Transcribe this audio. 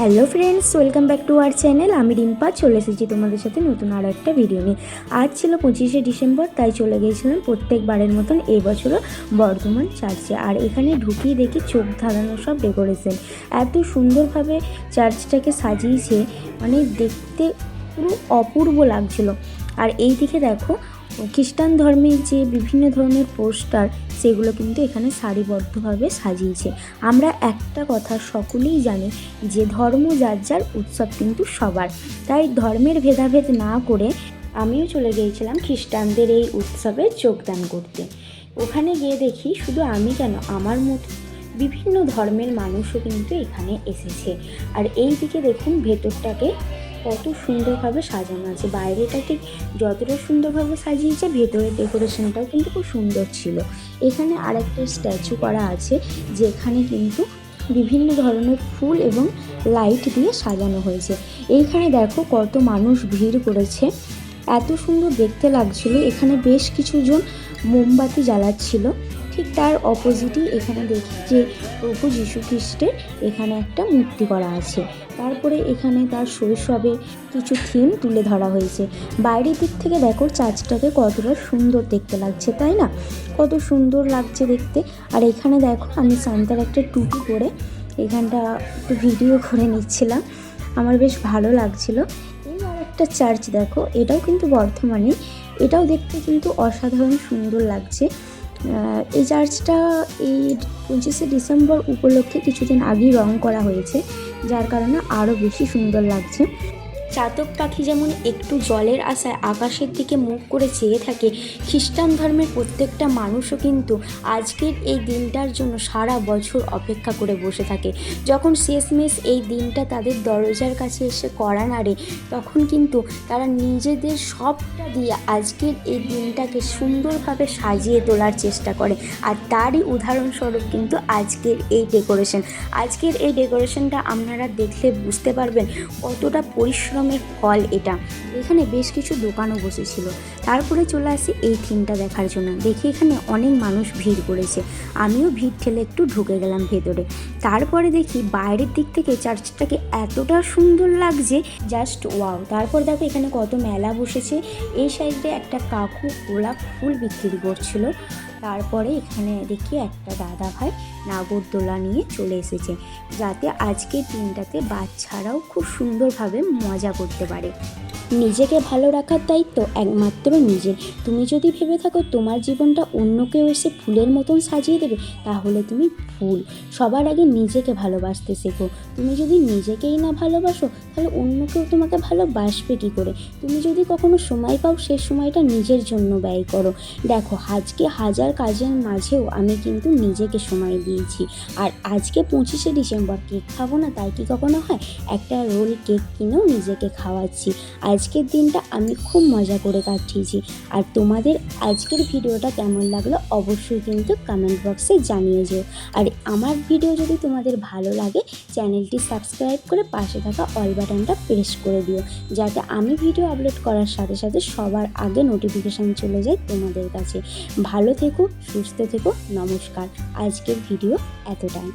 Hello friends, welcome back to our channel. আমি রিম্পা, চলে এসেছি তোমাদের সাথে নতুন আরও একটা ভিডিও নিয়ে। আজ ছিল পঁচিশে ডিসেম্বর, তাই চলে গিয়েছিলাম প্রত্যেকবারের মতন এই বছরও বর্ধমান চার্চে আর এখানে ঢুকিয়ে দেখি চোখ ধারানো সব ডেকোরেশন এত সুন্দরভাবে চার্চটাকে সাজিয়েছে মানে দেখতে পুরো অপূর্ব লাগছিল। আর এই দিকে দেখো, খ্রিস্টান ধর্মের যে বিভিন্ন ধরনের পোস্টার সেগুলো কিন্তু এখানে সারিবদ্ধভাবে সাজিয়েছে। আমরা একটা কথা সকলেই জানি যে ধর্ম যার যার উৎসব কিন্তু সবার। তাই ধর্মের ভেদাভেদ না করে আমিও চলে গিয়েছিলাম খ্রিস্টানদের এই উৎসবে যোগদান করতে। ওখানে গিয়ে দেখি শুধু আমি কেন, আমার মতো বিভিন্ন ধর্মের মানুষও কিন্তু এখানে এসেছে। আর এই দিকে দেখুন ভেতরটাকে কত সুন্দরভাবে সাজানো আছে। বাইরেটা ঠিক যতটা সুন্দরভাবে সাজিয়েছে, ভেতরের ডেকোরেশনটাও কিন্তু খুব সুন্দর ছিল। এখানে আরেকটা স্ট্যাচু করা আছে, যেখানে কিন্তু বিভিন্ন ধরনের ফুল এবং লাইট দিয়ে সাজানো হয়েছে। এইখানে দেখো কত মানুষ ভিড় করেছে। এত সুন্দর দেখতে লাগছিল। এখানে বেশ কিছুজন মোমবাতি জ্বালাচ্ছিল। ঠিক তার অপোজিটই এখানে দেখি যে প্রভু যীশু খ্রিস্টের এখানে একটা মূর্তি করা আছে। তারপরে এখানে তার শৈশবে কিছু থিম তুলে ধরা হয়েছে। বাইরের দিক থেকে দেখো চার্চটাকে কতটা সুন্দর দেখতে লাগছে, তাই না? কত সুন্দর লাগছে দেখতে। আর এখানে দেখো আমি সান্তার একটা টুপি পরে এখানটা একটু ভিডিও করে নিচ্ছিলাম। আমার বেশ ভালো লাগছিল। এই আর একটা চার্চ দেখো, এটাও কিন্তু বর্ধমানে এটাও দেখতে কিন্তু অসাধারণ সুন্দর লাগছে। এই চার্চটা এই পঁচিশে ডিসেম্বর উপলক্ষে কিছুদিন আগেই রং করা হয়েছে, যার কারণে আরও বেশি সুন্দর লাগছে। চাতক পাখি যেমন একটু জলের আশায় আকাশের দিকে মুখ করে চেয়ে থাকে, খ্রিস্টান ধর্মের প্রত্যেকটা মানুষও কিন্তু আজকের এই দিনটার জন্য সারা বছর অপেক্ষা করে বসে থাকে। যখন শেষমেশ এই দিনটা তাদের দরজার কাছে এসে করা নাড়ে, তখন কিন্তু তারা নিজেদের সবটা দিয়ে আজকের এই দিনটাকে সুন্দরভাবে সাজিয়ে তোলার চেষ্টা করে। আর তারই উদাহরণস্বরূপ কিন্তু আজকের এই ডেকোরেশন আজকের এই ডেকোরেশনটা আপনারা দেখলে বুঝতে পারবেন কতটা পরিশ্রমের ফল এটা। এখানে বেশ কিছু দোকানও বসেছিল। তারপরে চলে আসি এই থিমটা দেখার জন্য। দেখি এখানে অনেক মানুষ ভিড় করেছে। আমিও ভিড় ঠেলে একটু ঢুকে গেলাম ভেতরে। তারপরে দেখি বাইরের দিক থেকে চার্চটাকে এতটা সুন্দর লাগছে, জাস্ট ওয়াও। তারপর দেখো এখানে কত মেলা বসেছে। এই সাইডে একটা কাকু গোলাপ ফুল বিক্রি করছিল। তারপরে এখানে দেখি একটা দাদা ভাই নাগরদোলা নিয়ে চলে এসেছে, যাতে আজকের দিনটাতে বাচ্চারাও খুব সুন্দরভাবে মজা করতে পারে। নিজেকে ভালো রাখার দায়িত্ব একমাত্র নিজের। তুমি যদি ভেবে থাকো তোমার জীবনটা অন্য কেউ এসে ফুলের মতন সাজিয়ে দেবে, তাহলে তুমি ফুল। সবার আগে নিজেকে ভালোবাসতে শেখো। তুমি যদি নিজেকেই না ভালোবাসো, তাহলে অন্য কেউ তোমাকে ভালোবাসবে কী করে? তুমি যদি কখনো সময় পাও, সে সময়টা নিজের জন্য ব্যয় করো। দেখো, আজকে হাজার কাজের মাঝেও আমি কিন্তু নিজেকে সময় দিয়েছি। আর আজকে পঁচিশে ডিসেম্বর, কেক খাব না, তাই কি কখনো হয়? একটা রোল কেক কিনেও নিজেকে খাওয়াচ্ছি। আজকের দিনটা আমি খুব মজা করে কাটিয়েছি। আর তোমাদের আজকের ভিডিওটা কেমন লাগল অবশ্যই কিন্তু কমেন্ট বক্সে জানিয়ে যেও। আর আমার ভিডিও যদি তোমাদের ভালো লাগে, চ্যানেলটি সাবস্ক্রাইব করে পাশে থাকা অল বাটনটা প্রেস করে দিও। যাতে আমি ভিডিও আপলোড করার সাথে সাথে সবার আগে নোটিফিকেশান চলে যায় তোমাদের কাছে। ভালো থেকো, সুস্থ থেকো, নমস্কার। আজকের ভিডিও এতটাই।